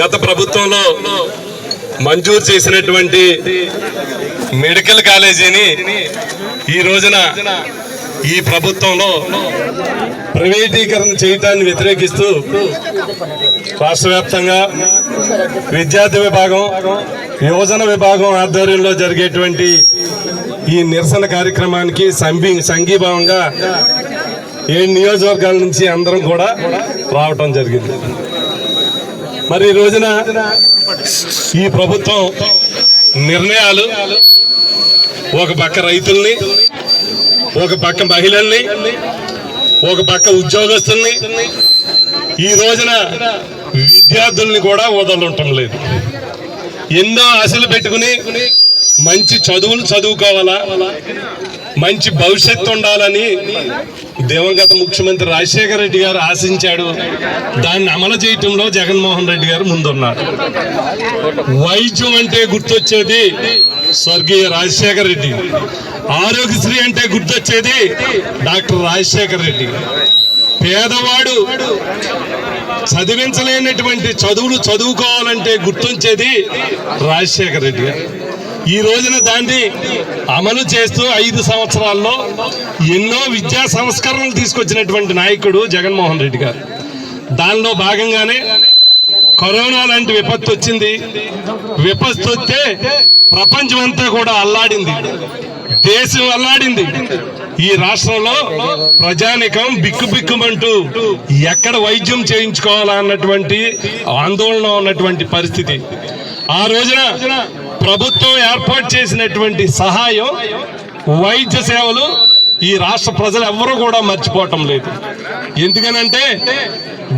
గత ప్రభుత్వంలో మంజూరు చేసినటువంటి మెడికల్ కాలేజీని ఈ రోజున ఈ ప్రభుత్వంలో ప్రైవేటీకరణ చేయటాన్ని వ్యతిరేకిస్తూ రాష్ట్ర వ్యాప్తంగా విద్యార్థి విభాగం యువజన విభాగం ఆధ్వర్యంలో జరిగేటువంటి ఈ నిరసన కార్యక్రమానికి సంఘీ సంఘీభావంగా ఏడు నియోజకవర్గాల నుంచి అందరం కూడా రావటం జరిగింది. మరి ఈ రోజున ఈ ప్రభుత్వం నిర్ణయాలు ఒక పక్క రైతుల్ని ఒక పక్క మహిళల్ని ఒక పక్క ఉద్యోగస్తుల్ని ఈ రోజున విద్యార్థుల్ని కూడా వదలటం లేదు. ఎన్నో ఆశలు పెట్టుకుని మంచి చదువులు చదువుకోవాలా? మంచి భవిష్యత్తు ఉండాలని దివంగత ముఖ్యమంత్రి రాజశేఖర రెడ్డి గారు ఆశించాడు. దాన్ని అమలు చేయటంలో జగన్మోహన్ రెడ్డి గారు ముందున్నారు. వైద్యం అంటే గుర్తొచ్చేది స్వర్గీయ రాజశేఖర రెడ్డి. ఆరోగ్యశ్రీ అంటే గుర్తొచ్చేది డాక్టర్ రాజశేఖర రెడ్డి. పేదవాడు చదివించలేనటువంటి చదువులు చదువుకోవాలంటే గుర్తుంచేది రాజశేఖర రెడ్డి గారు. ఈ రోజున దాన్ని అమలు చేస్తూ ఐదు సంవత్సరాల్లో ఎన్నో విద్యా సంస్కరణలు తీసుకొచ్చినటువంటి నాయకుడు జగన్మోహన్ రెడ్డి గారు. దానిలో భాగంగానే కరోనా లాంటి విపత్తు వచ్చింది. విపత్తు వస్తే ప్రపంచం అంతా కూడా అల్లాడింది. దేశం అల్లాడింది. ఈ రాష్ట్రంలో ప్రజానికం బిక్కుబిక్కుమంటూ ఎక్కడ వైద్యం చేయించుకోవాలన్నటువంటి ఆందోళన ఉన్నటువంటి పరిస్థితి. ఆ రోజున ప్రభుత్వం ఏర్పాటు చేసినటువంటి సహాయం వైద్య సేవలు ఈ రాష్ట్ర ప్రజలు ఎవ్వరూ కూడా మర్చిపోవటం లేదు. ఎందుకనంటే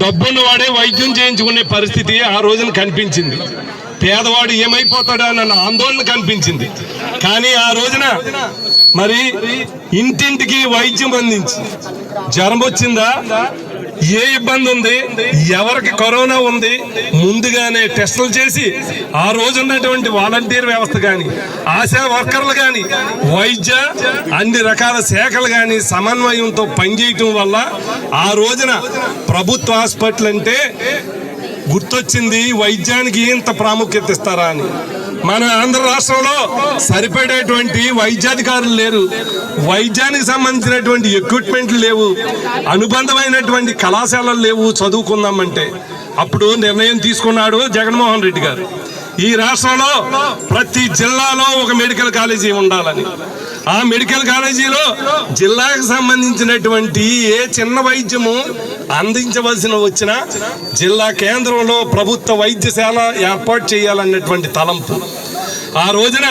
డబ్బును వాడే వైద్యం చేయించుకునే పరిస్థితి ఆ రోజున కనిపించింది. పేదవాడు ఏమైపోతాడా అన్న ఆందోళన కనిపించింది. కానీ ఆ రోజున మరి ఇంటింటికి వైద్యం అందించి జ్వరం వచ్చిందా? ఏ ఇబ్బంది ఉంది? ఎవరికి కరోనా ఉంది? ముందుగానే టెస్టులు చేసి ఆ రోజు ఉన్నటువంటి వాలంటీర్ వ్యవస్థ కానీ ఆశా వర్కర్లు కానీ వైద్య అన్ని రకాల శాఖలు కానీ సమన్వయంతో పనిచేయటం వల్ల ఆ రోజున ప్రభుత్వ హాస్పిటల్ అంటే గుర్తొచ్చింది వైద్యానికి ఇంత ప్రాముఖ్యత ఇస్తారా అని. మన ఆంధ్ర రాష్ట్రంలో సరిపడేటువంటి వైద్యాధికారులు లేరు. వైద్యానికి సంబంధించినటువంటి ఎక్విప్మెంట్లు లేవు. అనుబంధమైనటువంటి కళాశాలలు లేవు చదువుకుందామంటే. అప్పుడు నిర్ణయం తీసుకున్నాడు జగన్మోహన్ రెడ్డి గారు. ఈ రాష్ట్రంలో ప్రతి జిల్లాలో ఒక మెడికల్ కాలేజీ ఉండాలని. ఆ మెడికల్ కాలేజీలో జిల్లాకు సంబంధించినటువంటి ఏ చిన్న వైద్యము అందించవలసిన వచ్చిన జిల్లా కేంద్రంలో ప్రభుత్వ వైద్యశాల ఏర్పాటు చేయాలన్నటువంటి తలంపు. ఆ రోజున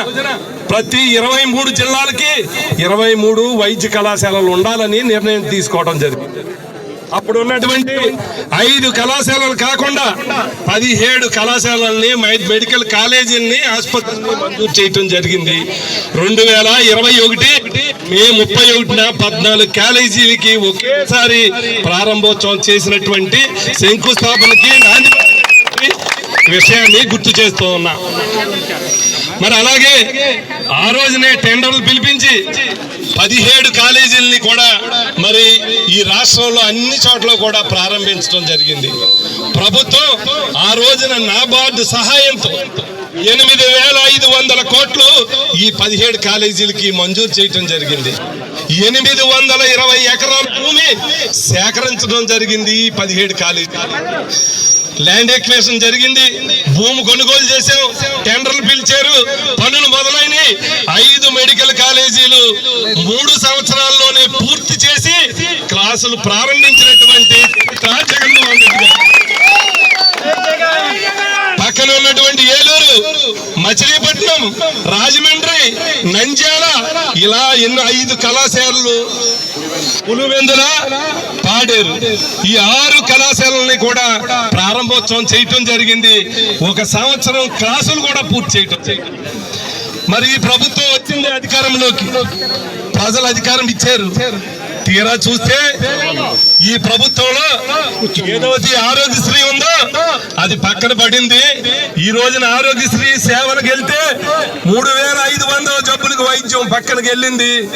ప్రతి ఇరవై మూడు జిల్లాలకి ఇరవై మూడు వైద్య కళాశాలలు ఉండాలని నిర్ణయం తీసుకోవడం జరిగింది. అప్పుడు ఉన్నటువంటి ఐదు కళాశాలలు కాకుండా పదిహేడు కళాశాలల్ని మై- మెడికల్ కాలేజీని ఆసుపత్రిని మంజూరు చేయటం జరిగింది. రెండు వేల ఇరవై ఒకటి మే ముప్పై ఒకటిన పద్నాలుగు కాలేజీలకి ఒకేసారి ప్రారంభోత్సవం చేసినటువంటి శంకుస్థాపనకి నాంది విషయాన్ని గుర్తు చేస్తూ ఉన్నా. మరి అలాగే ఆ రోజునే టెండర్లు పిలిపించి పదిహేడు కాలేజీలని కూడా మరి ఈ రాష్ట్రంలో అన్ని చోట్ల కూడా ప్రారంభించడం జరిగింది. ప్రభుత్వం ఆ రోజున నాబార్డు సహాయంతో ఎనిమిది వేల ఐదు వందల కోట్లు పదిహేడు కాలేజీలకి మంజూరు చేయటం జరిగింది. ఎనిమిది వందల ఇరవై ఎకరాల భూమి సేకరించడం జరిగింది ఈ పదిహేడు కాలేజీ ల్యాండ్ ఎక్వేషన్ జరిగింది. భూమి కొనుగోలు చేశాం. టెండర్లు పిలిచారు. పనులు మొదలైనవి ఐదు మెడికల్ కాలేజీలు మూడు సంవత్సరాల్లోనే పూర్తి చేసి క్లాసులు ప్రారంభించినటువంటి జగన్మోహన్ రెడ్డి గారు. పక్కన ఉన్నటువంటి ఏలూరు మచిలీపట్నం రాజమండ్రి నంద్యాల ఇలా ఎన్నో ఐదు కళాశాలలు పులివెందుల పాడేరు. ఈ ఆరు కళాశాలని కూడా ప్రారంభోత్సవం చేయటం జరిగింది. ఒక సంవత్సరం క్లాసులు కూడా పూర్తి చేయటం మరి ఈ ప్రభుత్వం వచ్చింది అధికారంలోకి. ప్రజలు అధికారం ఇచ్చారు. తీరా చూస్తే ఈ ప్రభుత్వంలో ఏదోది ఆరోగ్యశ్రీ అది పక్కన పడింది. ఈ రోజున ఆరోగ్యశ్రీ సేవలకు వెళ్తే మూడు వేల ఐదు వందల జబ్బులకు వైద్యం పక్కనకి వెళ్ళింది